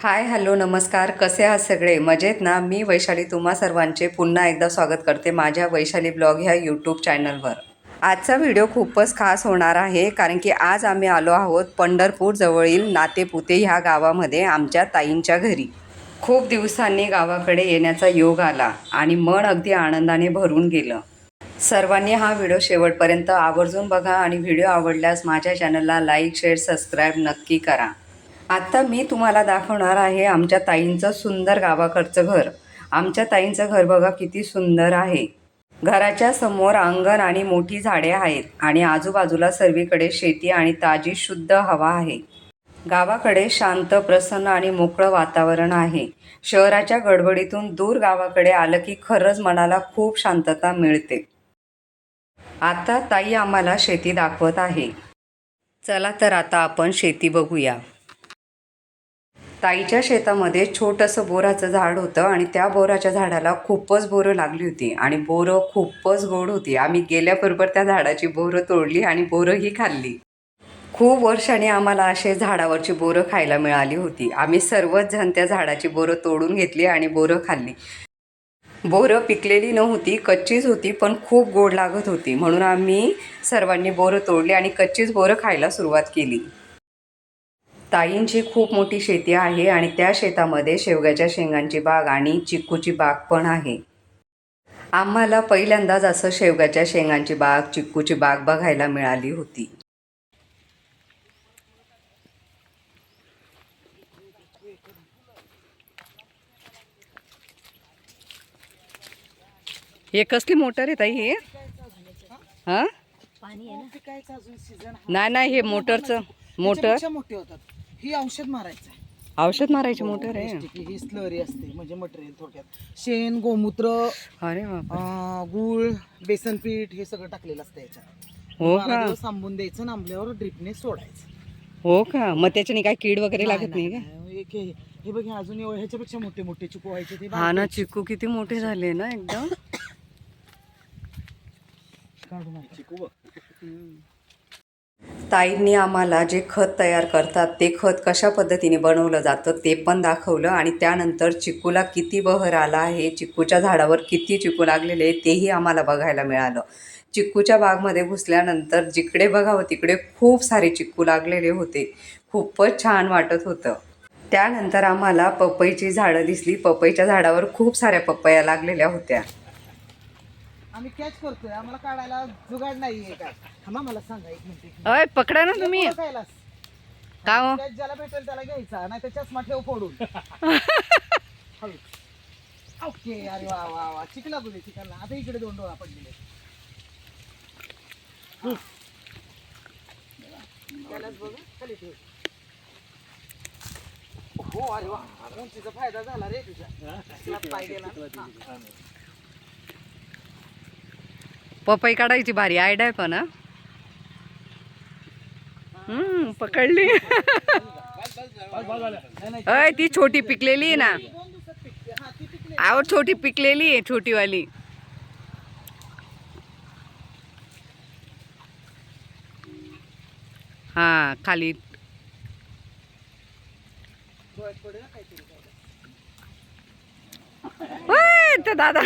Hi hello नमस्कार. कसे आहात सगळे? मजेत ना? मी वैशाली तुम्हा सर्वांचे पुन्हा एकदा स्वागत करते माझ्या वैशाली ब्लॉग ह्या यूट्यूब चॅनलवर. आजचा व्हिडिओ खूपच खास होणार आहे कारण की आज आम्ही आलो आहोत पंढरपूर जवळील नातेपुते ह्या गावामध्ये आमच्या ताईंच्या घरी. खूप दिवसांनी गावाकडे येण्याचा योग आला आणि मन अगदी आनंदाने भरून गेलं. सर्वांनी हा व्हिडिओ शेवटपर्यंत आवर्जून बघा आणि व्हिडिओ आवडल्यास माझ्या चॅनलला लाईक शेअर सबस्क्राईब नक्की करा. आत्ता मी तुम्हाला दाखवणार आहे आमच्या ताईंचं सुंदर गावाकडचं घर. आमच्या ताईंचं घर बघा किती सुंदर आहे. घराच्या समोर अंगण आणि मोठी झाडे आहेत आणि आजूबाजूला सर्वीकडे शेती आणि ताजी शुद्ध हवा आहे. गावाकडे शांत प्रसन्न आणि मोकळं वातावरण आहे. शहराच्या गडबडीतून दूर गावाकडे आलं की खरंच मनाला खूप शांतता मिळते. आता ताई आम्हाला शेती दाखवत आहे. चला तर आता आपण शेती बघूया. ताईच्या शेतामध्ये छोटंसं बोराचं झाड होतं आणि त्या बोराच्या झाडाला खूपच बोरं लागली होती आणि बोरं खूपच गोड होती. आम्ही गेल्याबरोबर त्या झाडाची बोरं तोडली आणि बोरंही खाल्ली. खूप वर्षाने आम्हाला असे झाडावरची बोरं खायला मिळाली होती. आम्ही सर्वच जण त्या झाडाची बोरं तोडून घेतली आणि बोरं खाल्ली. बोरं पिकलेली नव्हती कच्चीच होती पण खूप गोड लागत होती. म्हणून आम्ही सर्वांनी बोरं तोडली आणि कच्चीच बोरं खायला सुरुवात केली. ताईंची खूप मोठी शेती आहे आणि त्या शेतामध्ये शेवग्याच्या शेंगांची बाग आणि चिक्कूची बाग पण आहे. आम्हाला पहिल्यांदाच असं शेवग्याच्या शेंगांची बाग चिक्कूची बाग बघायला मिळाली होती. हे कसली मोटर आहे ताई हे? हा? नाही नाही हे मोटरचं मोटर. मोठे होतात. ही औषध मारायचं आहे. औषध मारायची मोटर आहे. Plastic ही स्लरी असते म्हणजे मटेरियल थोडक्यात. शेण गोमूत्र अरे बाप अं, गुळ बेसन पीठ हे सगळं टाकलेलं असतं याच्यात. हो बारा का? दिवस थांबून द्यायचं आणि आंबल्यावर ड्रिपने सोडायचं. हो का? मग त्याच्याने काय कीड वगैरे लागत नाही का? नाही, एक हे हे बघ हे अजून एवढं- ह्याच्यापेक्षा मोठे मोठे चिकू व्हायचे ते हा ना चिकू किती मोठे झाले ना एकदम. काढून आण. ताईंनी आम्हाला जे खत तयार करतात ते खत कशा पद्धतीने बनवलं जातं ते पण दाखवलं आणि त्यानंतर चिकूला किती बहर आला आहे चिकूच्या झाडावर किती चिकू लागलेले आहे तेही आम्हाला बघायला मिळालं. चिक्कूच्या बागमध्ये घुसल्यानंतर जिकडे बघावं तिकडे खूप सारे चिक्कू लागलेले होते. खूपच छान वाटत होतं. त्यानंतर आम्हाला पपईची झाडं दिसली. पपईच्या झाडावर खूप साऱ्या पपया लागलेल्या होत्या. आम्ही कॅच करतोय. आम्हाला काढायला जुगाड नाहीये काय. थांबा मला सांगा एक मिनिट अय पकडा ना तुम्ही. का हो? कॅच ज्याला भेटेल त्याला घ्यायचा नाही तर चष्मा ठेव फोडून. हळू. ओके अरे वा वा वा. चिकला गुले चिकला आता इकडे दोन डोळा पडलेले. बघा. खाली ठेव. हो अरे वा. उंचीचा फायदा झाला रे तुझ्या. तुला पाय गेला हा. पपई काढायची भारी आयडिया आहे पण हम्म पकडली. अय ती छोटी पिकलेली आहे ना. दोन आवड छोटी पिकलेली आहे छोटीवाली. हा खाली. दादा.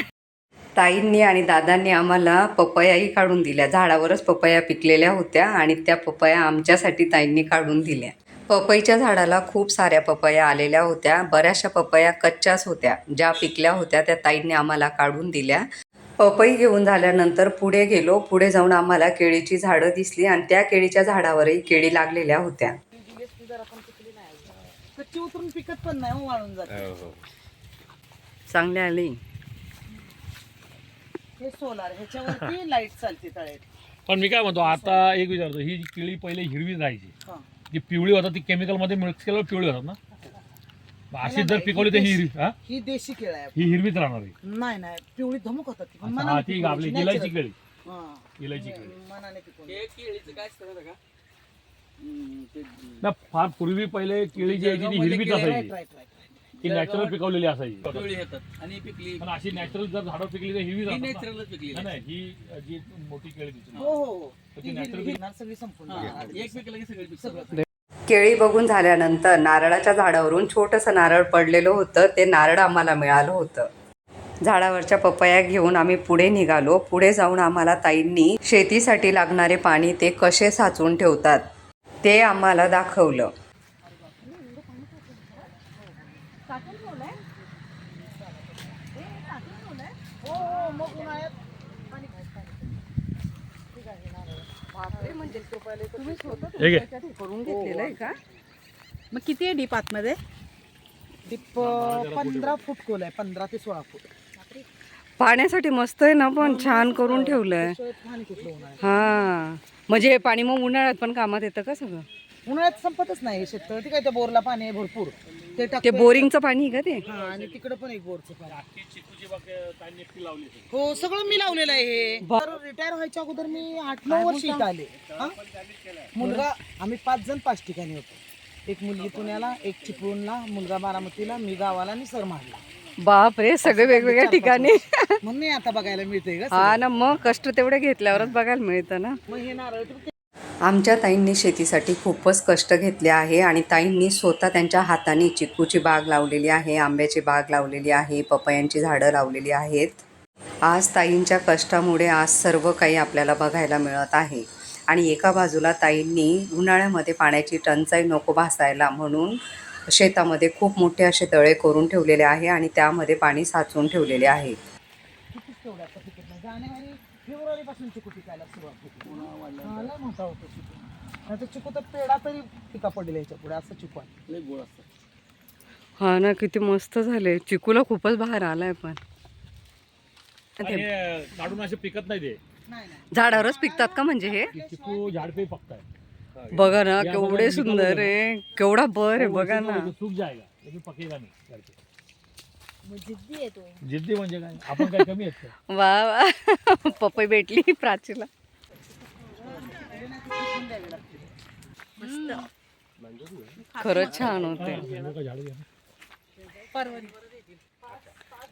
ताईंनी आणि दादांनी आम्हाला पपयाही काढून दिल्या. झाडावरच पपया पिकलेल्या होत्या आणि त्या पपया आमच्यासाठी ताईंनी काढून दिल्या. पपईच्या झाडाला खूप साऱ्या पपया आलेल्या होत्या. बऱ्याचशा पपया कच्च्याच होत्या. ज्या पिकल्या होत्या त्या ताईंनी आम्हाला काढून दिल्या. पपई घेऊन झाल्यानंतर पुढे गेलो. पुढे जाऊन आम्हाला केळीची झाडं दिसली आणि त्या केळीच्या झाडावरही केळी लागलेल्या होत्या. ती दिली असती जरा पण पिकली नाही अजून. कच्ची उतरून पिकत पण नाही हो, वाळून जाते चांगली आली हे सोलार ह्याच्यावरती लाइट चालते तळे पण मी काय म्हणतो आता एक विचारतो ही जी केळी पहिले हिरवी राहायची हा. जी पिवळी होतात ती केमिकलमध्ये मिक्स केल्यावर पिवळी होतात ना मग अशी जर पिकवली तर ही हिरवी हा ही देशी केळ आहे ही हिरवीच राहणार आहे नाही नाही पिवळी धमक होतात ती पण हा पिकवायची, आपली natural. इलायची केळी हा. इलायची केळी मनाने पिकवली. ना फार पूर्वी पहिले केळी जी यायची ती हिरवीच Right, असायची right, right, right. ती नॅचरल पिकवलेली असायची. पिवळी येतात आणि पिकली. पण अशी नॅचरल जर झाडं पिकली तर हिरवी ही ना. नॅचरलच पिकली. नाही, नाही ही जी मोठी केळी दिसते. हो हो हो. तर ती येणार सगळी संपूर्ण. हा. एक पिकलं की सगळी पिकलं केळी बघून झाल्यानंतर नारळाच्या झाडावरून छोटंसं नारळ पडलेलं होतं. ते नारळ आम्हाला मिळालं होतं. झाडावरच्या पपया घेऊन आम्ही पुढे निघालो. पुढे जाऊन आम्हाला ताईंनी शेतीसाठी लागणारे पाणी ते कसे साचवून ठेवतात ते आम्हाला दाखवलं हो हो, मग उन्हाळ्यात पाणी हे घे. करून घेतलेलं आहे का? मग किती आहे डीप आतमध्ये? टिप पंधरा फूट खोल आहे पंधरा ते सोळा फूट. पाण्यासाठी मस्त आहे ना पण छान करून ठेवलंय. पाणी कुठलं हा. म्हणजे हे पाणी मग उन्हाळ्यात पण कामात येतं का सगळं? उन्हाळ्यात संपतच नाही शेतकरी ते काय त्या बोरला पाणी आहे भरपूर. ते ते टाकतोय. बोरिंगचं पाणी आहे का ते? हा आणि तिकडं पण एक बोरचं पाणी. हो सगळं मी लावलेलं आहे हे. तर रिटायर व्हायच्या अगोदर मी आठ नऊ वर्ष इथं आले. हा? मुलगा आम्ही पाच जण पाच ठिकाणी होतो. एक मुलगी पुण्याला एक चिपळूणला मुलगा बारामतीला मी गावाला आणि सर मारला. बाप रे सगळे वेगवेगळ्या ठिकाणी. म्हणून नाही आता बघायला मिळतंय का हा ना मग कष्ट तेवढे घेतल्यावरच बघायला मिळतं ना. मग हे नारळ आमच्या ताईंनी शेतीसाठी खूपच कष्ट घेतले आहे आणि ताईंनी स्वतः त्यांच्या हाताने चिकूची बाग लावलेली आहे आंब्याची बाग लावलेली आहे पपयांची झाडं लावलेली आहेत. आज ताईंच्या कष्टामुळे आज सर्व काही आपल्याला बघायला मिळत आहे. आणि एका बाजूला ताईंनी उन्हाळ्यामध्ये पाण्याची टंचाई नको भासायला म्हणून शेतामध्ये खूप मोठे असे तळे करून ठेवलेले आहे आणि त्यामध्ये पाणी साचवून ठेवलेले आहे. फेब्रुवारी पासून चिकू पिकायला सुरुवात होती. हा, लय मोठा होतो चिकू. नाही तर चिकू तर पेडा तरी पिका पडेल याच्यापुढे असं चिकू आहे. हा ना किती मस्त झाले चिकूला खूपच बाहेर आलाय पण. आणि हे काढून असे पिकत नाही ते. नाही नाही. झाडावरच पिकतात का म्हणजे हे? ते चिकू झाडपे पकताय बघा ना केवढे सुंदर आहे. केवढा बर आहे बघा ना सूक जायगा लेकिन पकेगा नाही. जिद्दी आहे तो. जिद्दी म्हणजे काय? आपण काय कमी आहेत का? वा वा. पपई भेटली प्राचीला. खरंच छान होते. हे लोकं झाडं.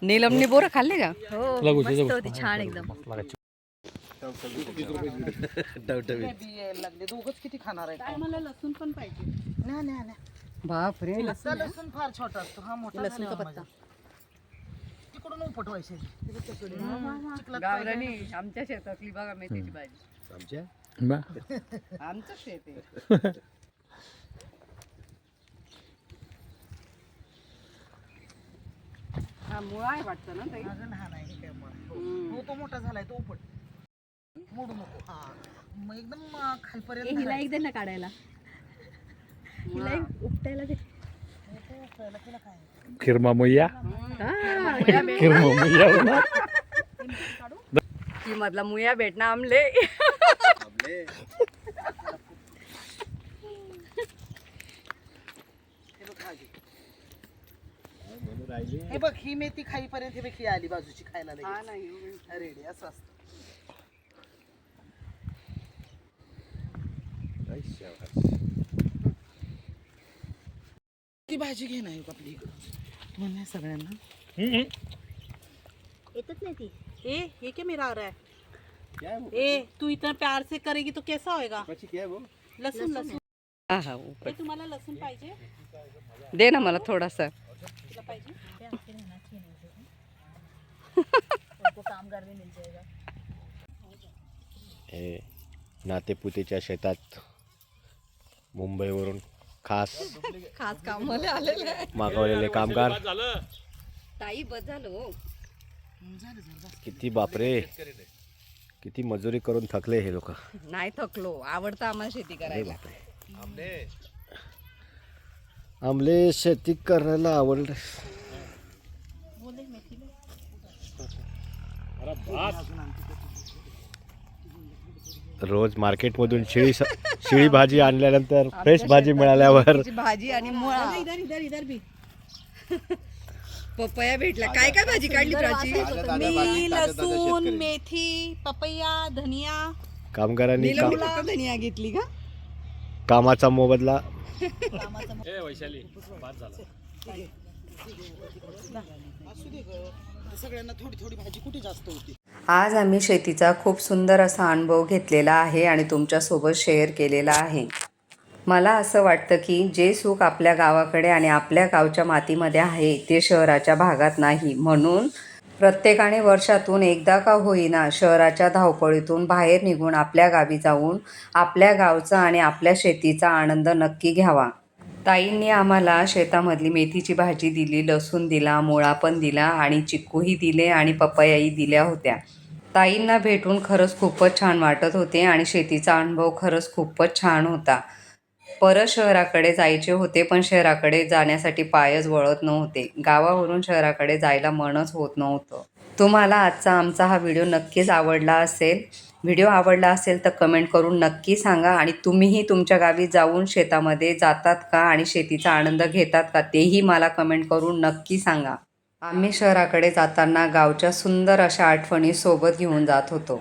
नीलमनी बोरं खाल्ले का? लागू दे, लागू. होती छान एकदम. बी दोघच किती खाणार आहेत? मला लसूण पण पाहिजे. नाही नाही नाही बाप रे आता लसूण फार छोटा असतो. हा मोठा लसूण का पत्ता? तिकडून चिखलात गावरानी आमच्या शेतातली बघा मेथीची भाजी. बा. आमचं शेत आहे. हा मुळा आहे वाटतं ना ताई? अजून हे काय. हम्म. हो. तो मोठा झालाय तो उपट मोडू नको. हा. मग एकदम अं, खालपर्यंत हिला धरायचं. एक दे ना काढायला. हिला एक उपटायला दे हे तो उकळायला तिला काय खिरमा मैया खिरमा मैया होणार. की मधला मुया भेटणं आमले हे बघ. हे बघ ही मेथी खाईपर्यंत हे बघ ही आली बाजूची खायला लगेच. रेडी असं असतं ती भाजी घे ना एक आपली. नाही सगळ्यांना. येतच नाही ती. ए ये क्या मेरा आ रहा है ए तू इतना प्यार से करेगी तो कैसा होएगा? लसूण लसूण हा हा ऊपर. तुम्हाला लसूण पाहिजे? दे ना मला थोडासा. तुला पाहिजे? हे नातेपुतेच्या शेतात मुंबईवरून खास. खास कामाला आलेलं आहे. मागवलेले कामगार. ताई बस झालं हो. किती बापरे. किती मजुरी करून थकले हे लोक. नाही थकलो. आवडतं आम्हाला शेती करायला. आमले शेती करायला आवडलं. अरे बास रोज मार्केटमधून शिळी स- शिळी भाजी आणल्यानंतर फ्रेश भाजी मिळाल्यावर भाजी आणि मुळा. इधर इधर इधर भी. पपया भेटला काय काय भाजी काढली प्राची? मी लसूण मेथी पपैया धनिया. कामगारांनी नीलमनी काम फक्त धनिया घेतली का? कामाचा मोबदला सगळ्यांना थोडी थोडी भाजी कुठे जास्त होती? आज आम्ही शेतीचा खूप सुंदर असा अनुभव घेतलेला आहे आणि तुमच्यासोबत शेअर केलेला आहे. मला असं वाटतं की जे सुख आपल्या गावाकडे आणि आपल्या गावच्या मातीमध्ये आहे ते शहराच्या भागात नाही. म्हणून प्रत्येकाने वर्षातून एकदा का होईना शहराच्या धावपळीतून बाहेर निघून आपल्या गावी जाऊन आपल्या गावचा आणि आपल्या शेतीचा आनंद नक्की घ्यावा. ताईंनी आम्हाला शेतामधली मेथीची भाजी दिली लसूण दिला मुळा पण दिला आणि चिक्कूही दिले आणि पपयाही दिल्या होत्या. ताईंना भेटून खरंच खूपच छान वाटत होते आणि शेतीचा अनुभव खरंच खूपच छान होता. परत शहराकडे जायचे होते पण शहराकडे जाण्यासाठी पायच वळत नव्हते. गावावरून शहराकडे जायला मनच होत नव्हतं. तुम्हाला आजचा आमचा हा व्हिडिओ नक्कीच आवडला असेल. व्हिडिओ आवडला असेल तर कमेंट करून नक्की सांगा आणि तुम्हीही तुमच्या गावी जाऊन शेतामध्ये जातात का आणि शेतीचा आनंद घेतात का तेही मला कमेंट करून नक्की सांगा. आम्ही शहराकडे जाताना गावच्या सुंदर अशा आठवणी सोबत घेऊन जात होतो.